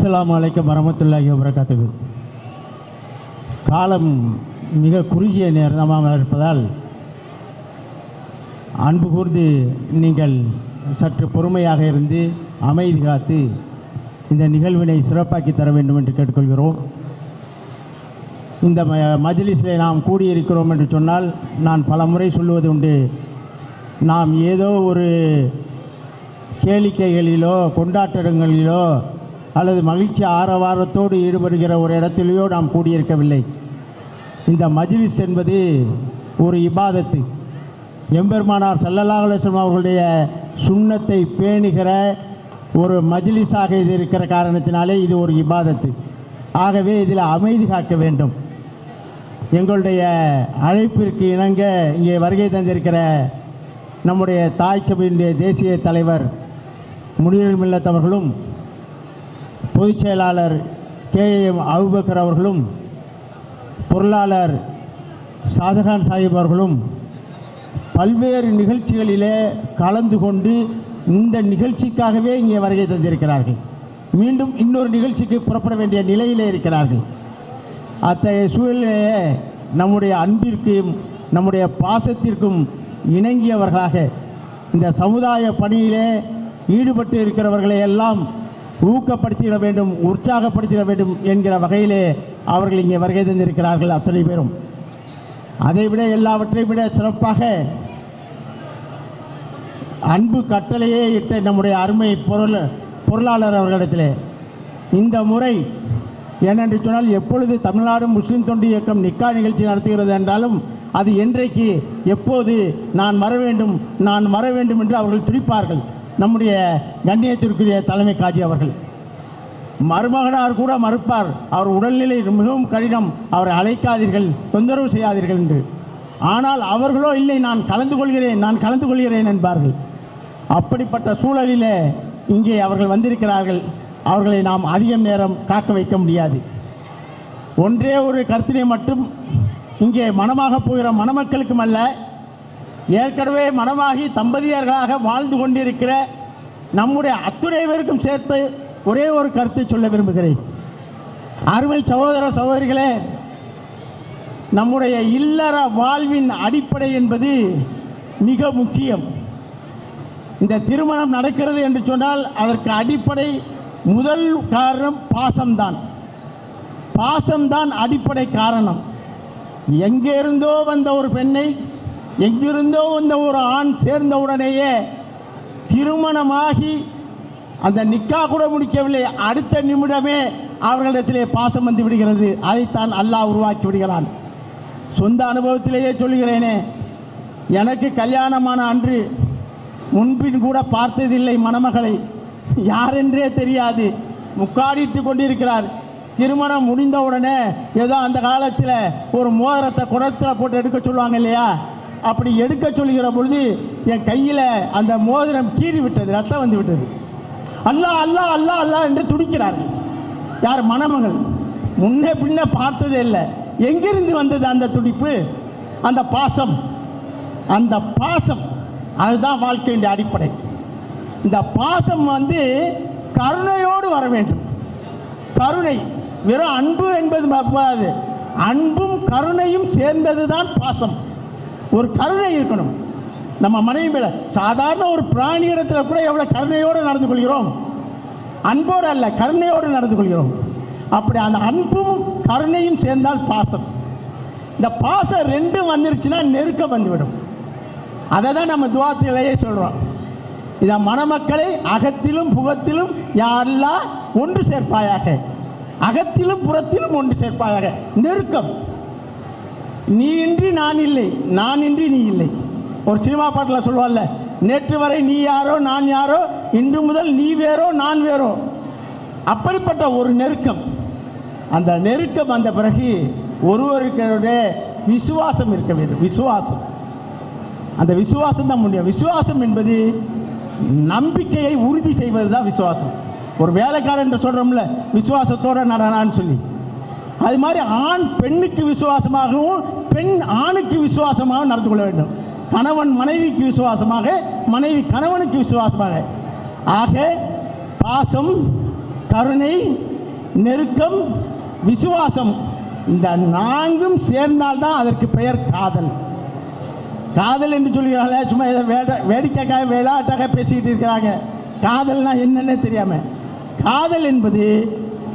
அஸ்லாம் அலைக்கம் வரமத்துல்லாஹி வரகாத்துக்கு காலம் மிக குறுகிய நேரமாக இருப்பதால் அன்பு கூர்ந்து நீங்கள் சற்று பொறுமையாக இருந்து அமைதி காத்து இந்த நிகழ்வினை சிறப்பாக்கி தர வேண்டும் என்று கேட்டுக்கொள்கிறோம். இந்த ம நாம் கூடியிருக்கிறோம் என்று சொன்னால் நான் பல முறை சொல்லுவது உண்டு. நாம் ஏதோ ஒரு கேளிக்கைகளிலோ கொண்டாட்டங்களிலோ அல்லது மகிழ்ச்சி ஆரவாரத்தோடு ஈடுபடுகிற ஒரு இடத்திலேயோ நாம் கூடியிருக்கவில்லை. இந்த மஜ்லிஸ் என்பது ஒரு இபாதத்து. எம்பெருமானார் ஸல்லல்லாஹு அவர்களுடைய சுண்ணத்தை பேணுகிற ஒரு மஜ்லிஸாக இது இருக்கிற காரணத்தினாலே இது ஒரு இபாதத்து. ஆகவே இதில் அமைதி காக்க வேண்டும். எங்களுடைய அழைப்பிற்கு இணங்க இங்கே வருகை தந்திருக்கிற நம்முடைய தாய் சபையினுடைய தேசிய தலைவர் முனிவர் மில்லத் அவர்களும் பொதுச் செயலாளர் கே. எம். அபுபக்கர் அவர்களும் பொருளாளர் ஷாஜகான் சாஹிப் அவர்களும் பல்வேறு நிகழ்ச்சிகளிலே கலந்து கொண்டு இந்த நிகழ்ச்சிக்காகவே இங்கே வருகை தந்திருக்கிறார்கள். மீண்டும் இன்னொரு நிகழ்ச்சிக்கு புறப்பட வேண்டிய நிலையிலே இருக்கிறார்கள். அத்தகைய சூழ்நிலையே நம்முடைய அன்பிற்கும் நம்முடைய பாசத்திற்கும் இணங்கியவர்களாக இந்த சமுதாய பணியிலே ஈடுபட்டு இருக்கிறவர்களை எல்லாம் ஊக்கப்படுத்திட வேண்டும் உற்சாகப்படுத்திட வேண்டும் என்கிற வகையிலே அவர்கள் இங்கே வருகை தந்திருக்கிறார்கள் அத்தனை பேரும். அதைவிட எல்லாவற்றையும் விட சிறப்பாக அன்பு கட்டளையே இட்ட நம்முடைய அருமை பொருள் பொருளாளர் அவர்களிடத்திலே இந்த முறை ஏனென்று சொன்னால் எப்பொழுது தமிழ்நாடு முஸ்லீம் தொண்டு இயக்கம் நிக்கா நிகழ்ச்சி நடத்துகிறது என்றாலும் அது என்றைக்கு எப்போது நான் வர வேண்டும் நான் வர வேண்டும் என்று அவர்கள் துடிப்பார்கள். நம்முடைய கண்ணியத்திற்குரிய தலைமை காஜி அவர்கள். மருமகனார் கூட மறுப்பார். அவர் உடல்நிலை மிகவும் கடினம். அவரை அழைக்காதீர்கள் தொந்தரவு செய்யாதீர்கள் என்று. ஆனால் அவர்களோ இல்லை நான் கலந்து கொள்கிறேன் நான் கலந்து கொள்கிறேன் என்பார்கள். அப்படிப்பட்ட சூழலிலே இங்கே அவர்கள் வந்திருக்கிறார்கள். அவர்களை நாம் அதிகம் நேரம் காக்க வைக்க முடியாது. ஒன்றே ஒரு கருத்தினை மட்டும் இங்கே மனமாக போகிற மணமக்களுக்கும் அல்ல ஏற்கனவே மனமாகி தம்பதியர்களாக வாழ்ந்து கொண்டிருக்கிற நம்முடைய அத்துணை பேருக்கும் சேர்த்து ஒரே ஒரு கருத்தை சொல்ல விரும்புகிறேன். அருமை சகோதர சகோதரிகளே நம்முடைய இல்லற வாழ்வின் அடிப்படை என்பது மிக முக்கியம். இந்த திருமணம் நடக்கிறது என்று சொன்னால் அதற்கு அடிப்படை முதல் காரணம் பாசம்தான். பாசம்தான் அடிப்படை காரணம். எங்கே இருந்தோ வந்த ஒரு பெண்ணை எங்கிருந்தோ வந்த ஒரு ஆண் சேர்ந்தவுடனேயே திருமணமாகி அந்த நிக்கா கூட முடிக்கவில்லை. அடுத்த நிமிடமே அவர்களிடத்திலே பாசம் வந்து விடுகிறது. அதைத்தான் அல்லாஹ் உருவாக்கி விடுகிறான். சொந்த அனுபவத்திலேயே சொல்கிறேனே எனக்கு கல்யாணமான அன்று முன்பின் கூட பார்த்ததில்லை மணமகளை. யாரென்றே தெரியாது. முக்காடிட்டு கொண்டிருக்கிறார். திருமணம் முடிந்தவுடனே ஏதோ அந்த காலத்தில் ஒரு மோதிரத்தை குடத்தில் போட்டு எடுக்க சொல்லுவாங்க இல்லையா? அப்படி எடுக்க சொல்கிற பொழுது என் கையில் அந்த மோதிரம் கீறி விட்டது ரத்தம் வந்து விட்டது. அல்லாஹ் அல்லா அல்லா அல்லாஹ் என்று துடிக்கிறார்கள். யார் மணமகள்? முன்னே பின்ன பார்த்ததே இல்லை. எங்கிருந்து வந்தது அந்த துடிப்பு? அந்த பாசம். அந்த பாசம். அதுதான் வாழ்க்கையின் அடிப்படை. இந்த பாசம் வந்து கருணையோடு வர வேண்டும். கருணை வெறும் அன்பு என்பது அன்பும் கருணையும் சேர்ந்தது தான் பாசம். ஒரு கருணை இருக்கணும். நம்ம மனைவி மேல சாதாரண ஒரு பிராணி இடத்துல கூட எவ்வளோ கருணையோடு நடந்து கொள்கிறோம்? அன்போடு அல்ல கருணையோடு நடந்து கொள்கிறோம். அப்படி அந்த அன்பும் கருணையும் சேர்ந்தால் பாசம். இந்த பாசம் ரெண்டும் வந்துருச்சுன்னா நெருக்கம் வந்துவிடும். அதை தான் நம்ம துவாத்திலேயே சொல்கிறோம் இதை மணமக்களை அகத்திலும் புகத்திலும் யாரெல்லாம் ஒன்று சேர்ப்பாயாக? அகத்திலும் புறத்திலும் ஒன்று சேர்ப்பாயாக. நெருக்கம். நீ இன்றி நான் இல்லை நான் இன்றி நீ இல்லை. ஒரு சினிமா பாட்டில் சொல்லுவாள்ல நேற்று வரை நீ யாரோ நான் யாரோ இன்று முதல் நீ வேறோ நான் வேறோ. அப்படிப்பட்ட ஒரு நெருக்கம். அந்த நெருக்கம் வந்த பிறகு ஒருவருடைய விசுவாசம் இருக்க வேண்டும். விசுவாசம். அந்த விசுவாசம் தான் முடியும் விசுவாசம் என்பது நம்பிக்கையை உறுதி செய்வது தான் விசுவாசம். ஒரு வேலைக்காரன் என்று சொல்கிறோம்ல விசுவாசத்தோட நடனான்னு சொல்லி. அது மாதிரி ஆண் பெண்ணுக்கு விசுவாசமாகவும் பெண் ஆணுக்கு விசுவாசமாகவும் நடந்து கொள்ள வேண்டும். கணவன் மனைவிக்கு விசுவாசமாக மனைவி கணவனுக்கு விசுவாசமாக. ஆக பாசம் கருணை நெருக்கம் விசுவாசம் இந்த நான்கும் சேர்ந்தால்தான் அதற்கு பெயர் காதல். காதல் என்று சொல்கிறாங்களே சும்மா ஏதோ வேட வேடிக்கைக்காக விளையாட்டாக பேசிக்கிட்டு இருக்கிறாங்க. காதல்னா என்னன்னே தெரியாமல் காதல் என்பது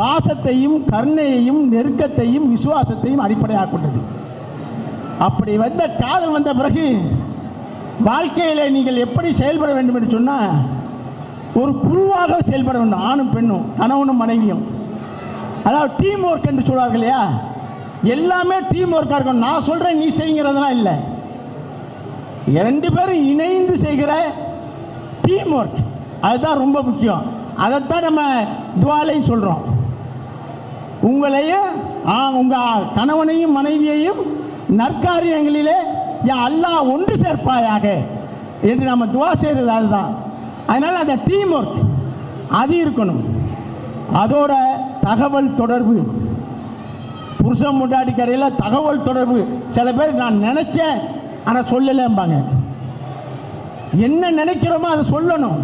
பாசத்தையும் கருணையையும் நெருக்கத்தையும் விசுவாசத்தையும் அடிப்படையாக கொண்டது. அப்படி வந்த காதல் வந்த பிறகு வாழ்க்கையில் நீங்கள் எப்படி செயல்பட வேண்டும் என்று சொன்னால் ஒரு குழுவாக செயல்பட வேண்டும் ஆணும் பெண்ணும் கணவனும் மனைவியும். அதாவது டீம் ஒர்க் என்று சொல்வார்கள் இல்லையா? எல்லாமே டீம் ஒர்க்காக இருக்கும் நான் சொல்கிறேன் நீ செய்யுங்கிறதுலாம் இல்லை. ரெண்டு பேரும் இணைந்து செய்கிற டீம் ஒர்க் அதுதான் ரொம்ப முக்கியம். அதைத்தான் நம்ம துவாலையும் சொல்கிறோம் உங்களையும் உங்கள் உங்க கணவனையும் மனைவியையும் நற்காரியங்களிலே யா அல்லாஹ் ஒன்று சேர்ப்பாயாக என்று நம்ம துவா செய்கிறது அதுதான். அதனால் அந்த டீம் ஒர்க் அது இருக்கணும். அதோட தகவல் தொடர்பு. புருஷன் முட்டாடி கடையில் தகவல் தொடர்பு. சில பேர் நான் நினச்சேன் ஆனால் சொல்லலைம்பாங்க. என்ன நினைக்கிறோமோ அதை சொல்லணும்.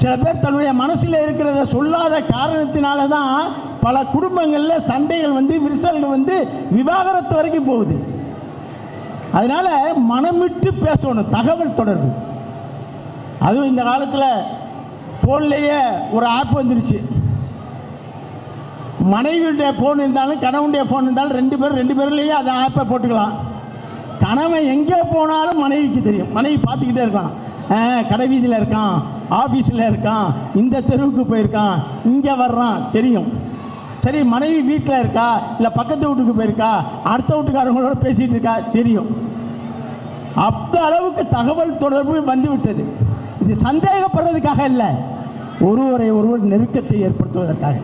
சில பேர் தன்னுடைய மனசில் இருக்கிறத சொல்லாத காரணத்தினால தான் பல குடும்பங்களில் சண்டைகள் வந்து விரிசல்கள் வந்து விவாகரத்து வரைக்கும் போகுது. அதனால் மனமிட்டு பேசணும் தகவல் தொடர்பு. அதுவும் இந்த காலத்தில் ஃபோன்லேயே ஒரு ஆப் வந்துருச்சு. மனைவியுடைய ஃபோன் இருந்தாலும் கணவனுடைய ஃபோன் இருந்தாலும் ரெண்டு பேரும் ரெண்டு பேர்லேயே அந்த ஆப்பை போட்டுக்கலாம். கணவன் எங்கே போனாலும் மனைவிக்கு தெரியும். மனைவி பார்த்துக்கிட்டே இருக்கான். கடைவீதியில் கடை வீதியில் இருக்கான் ஆஃபீஸில் இருக்கான் இந்த தெருவுக்கு போயிருக்கான் இங்கே வர்றான் தெரியும். சரி மனைவி வீட்டில் இருக்கா? இல்லை பக்கத்து வீட்டுக்கு போயிருக்கா? அடுத்த வீட்டுக்காரங்களோட பேசிகிட்டு இருக்கா? தெரியும். அந்த அளவுக்கு தகவல் தொடர்பு வந்து விட்டது இது சந்தேகப்படுறதுக்காக இல்லை. ஒருவரை ஒருவர் நெருக்கத்தை ஏற்படுத்துவதற்காக.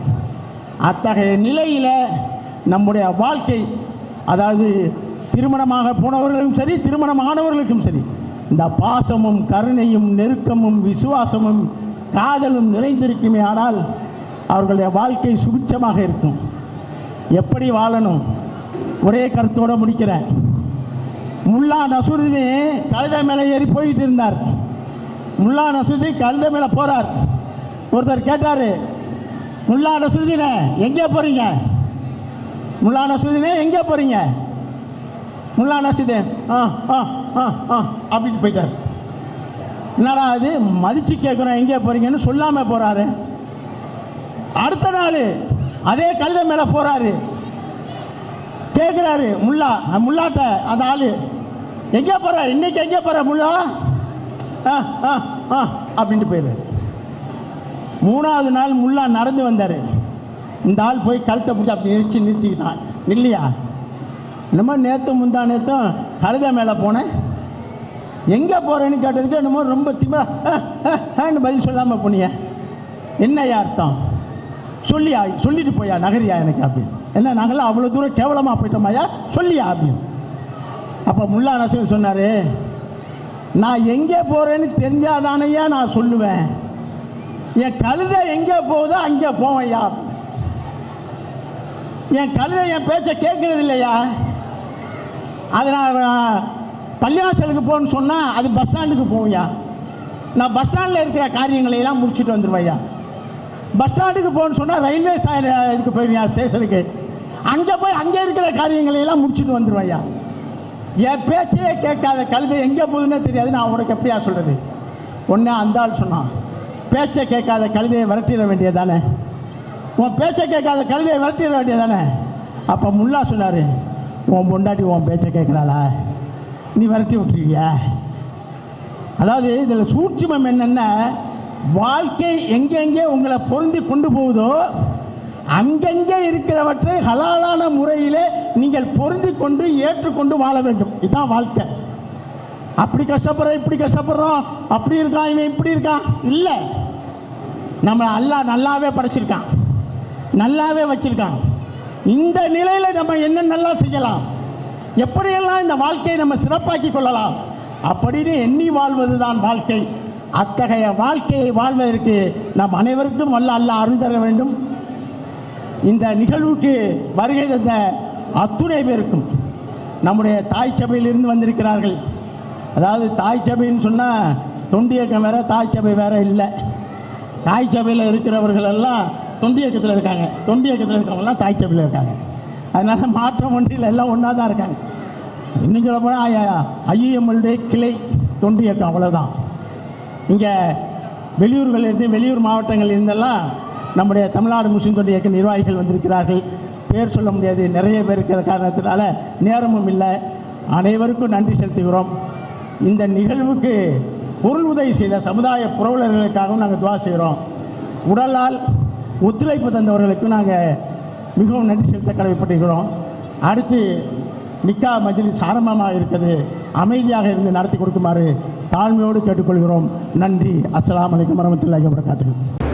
அத்தகைய நிலையில் நம்முடைய வாழ்க்கை அதாவது திருமணமாக போனவர்களும் சரி திருமணமானவர்களுக்கும் சரி இந்த பாசமும் கருணையும் நெருக்கமும் விசுவாசமும் காதலும் நிறைந்திருக்குமே ஆனால் அவர்களுடைய வாழ்க்கை சுபிட்சமாக இருக்கும். எப்படி வாழணும்? ஒரே கருத்தோடு முடிக்கிறேன். முல்லா நசுருதீன் கழுத மேலே ஏறி போயிட்டு இருந்தார். முல்லா நசுருதீன் கழுத மேலே போகிறார் ஒருத்தர் கேட்டார் முல்லா நசுருதீனே எங்கே போகிறீங்க முல்லா நசுருதீனே எங்கே போகிறீங்க முல்லா நசுதீன் ஆ ஆ ஆ ஆ அப்படின்னு போயிட்டார். என்னடா அது மதித்து கேட்குறோம் எங்கே போகிறீங்கன்னு சொல்லாமல் போகிறாரு அடுத்த நாள் அதே கழுதை மேலே போகிறாரு கேட்குறாரு முல்லா முல்லாட்ட அந்த ஆள். எங்கே போகிற இன்னைக்கு எங்கே போகிற முல்லா? ஆ ஆ ஆ அப்படின்ட்டு போயிடுறாரு. மூணாவது நாள் முல்லா நடந்து வந்தார். இந்த ஆள் போய் கழுத்தை பிடிச்சி அப்படி நிறுத்தி நிறுத்திக்கிட்டான். இல்லையா என்னமோ நேற்று முந்தா நேற்றும் கழுத மேலே போனேன். எங்கே போகிறேன்னு கேட்டதுக்கு என்னமோ ரொம்ப திமா பதில் சொல்லாமல் போனீங்க. என்ன அர்த்தம்? சொல்லியா சொல்லிட்டு போயா நகரியா எனக்கு அப்படின்னு. என்ன நாங்களாம் அவ்வளோ தூரம் கேவலமாக போயிட்டோமாயா சொல்லியா அப்படின்னு. அப்போ முல்லா நசீர் சொன்னார் நான் எங்கே போகிறேன்னு தெரிஞ்சாதானையா நான் சொல்லுவேன். என் கழுதை எங்கே போகுதோ அங்கே போவையா என் கழுதை என் பேச்சை கேட்கறது இல்லையா அதனால் நான் பள்ளிவாசலுக்கு போகணும்னு சொன்னால் அது பஸ் ஸ்டாண்டுக்கு போவையா நான் பஸ் ஸ்டாண்டில் இருக்கிற காரியங்களை எல்லாம் முடிச்சுட்டு வந்துடுவையா பஸ் ஸ்டாண்டுக்கு போகணும்னு சொன்னால் ரயில்வே இதுக்கு போயிருவியா ஸ்டேஷனுக்கு? அங்கே போய் அங்கே இருக்கிற காரியங்களை எல்லாம் முடிச்சுட்டு வந்துடுவையா என் பேச்சையே கேட்காத கல்வி எங்கே போகுதுன்னே தெரியாது. நான் உனக்கு எப்படியா சொல்கிறது ஒன்றே அந்த ஆள் சொன்னான். பேச்சை கேட்காத கழுதையை விரட்டிட வேண்டியதானே உன் பேச்சை கேட்காத கழுதையை விரட்டிட வேண்டியதானே அப்போ முல்லா சொன்னார் உன் பொண்டாட்டி உன் பேச்சை கேட்குறாளா? நீ விரட்டி விட்டுருவியா? அதாவது இதில் சூட்சுமம் என்னென்ன வாழ்க்கை எங்கெங்கே உங்களை பொருந்தி கொண்டு போகுதோ அங்கங்கே இருக்கிறவற்றை ஹலாலான முறையிலே நீங்கள் பொருந்தி கொண்டு ஏற்றுக்கொண்டு வாழ வேண்டும். இதுதான் வாழ்க்கை. அப்படி கஷ்டப்படுறோம் இப்படி கஷ்டப்படுறோம் அப்படி இருக்கான் இவன் இப்படி இருக்கான். இல்லை. நம்ம அல்லாஹ் நல்லாவே படைச்சிருக்கான். நல்லாவே வச்சிருக்கான். இந்த நிலையில் நம்ம என்ன நல்லா செய்யலாம்? எப்படியெல்லாம் இந்த வாழ்க்கையை நம்ம சிறப்பாக்கி கொள்ளலாம்? அப்படின்னு எண்ணி வாழ்வது தான் வாழ்க்கை. அத்தகைய வாழ்க்கையை வாழ்வதற்கு நாம் அனைவருக்கும் வல்ல அல்ல அருள் தர வேண்டும் இந்த நிகழ்வுக்கு வருகை தந்த அத்துணை பேருக்கும் நம்முடைய தாய் சபையிலிருந்து வந்திருக்கிறார்கள் அதாவது தாய் சபைன்னு சொன்னால் தொண்டியக்கம் வேற தாய் சபை வேற இல்லை தாய் சபையில் இருக்கிறவர்கள் எல்லாம் தொண்டியக்கத்தில் இருக்காங்க தொண்டியக்கத்தில் இயக்கத்தில் தாய் சபையில் இருக்காங்க அதனால் மாற்றம் ஒன்றில் எல்லாம் ஒன்றா தான் இருக்காங்க இன்னும் சொல்ல போனால் ஐஎம்எல்டே கிளை தொண்டு இயக்கம் அவ்வளோதான் இங்கே வெளியூர்களிலிருந்து வெளியூர் மாவட்டங்கள் இருந்தெல்லாம் நம்முடைய தமிழ்நாடு முஸ்லீம் தொண்டு இயக்க நிர்வாகிகள் வந்திருக்கிறார்கள். பேர் சொல்ல முடியாது. நிறைய பேர் இருக்கிற காரணத்தினால நேரமும் இல்லை. அனைவருக்கும் நன்றி செலுத்துகிறோம். இந்த நிகழ்வுக்கு பொருள் உதவி செய்த சமுதாய புரவலர்களுக்காகவும் நாங்கள் துவா செய்கிறோம். உடலால் ஒத்துழைப்பு தந்தவர்களுக்கும் நாங்கள் மிகவும் நன்றி செலுத்த கடமைப்பட்டிருக்கிறோம். அடுத்து நிக்கா மஜிலி சாரம்பமாக இருக்கிறது. அமைதியாக இருந்து நடத்தி கொடுக்குமாறு தாழ்மையோடு கேட்டுக்கொள்கிறோம். நன்றி. அஸ்லாம் வலைக்கம் வரமத்துல்லாஹி வபரகாத்துஹு.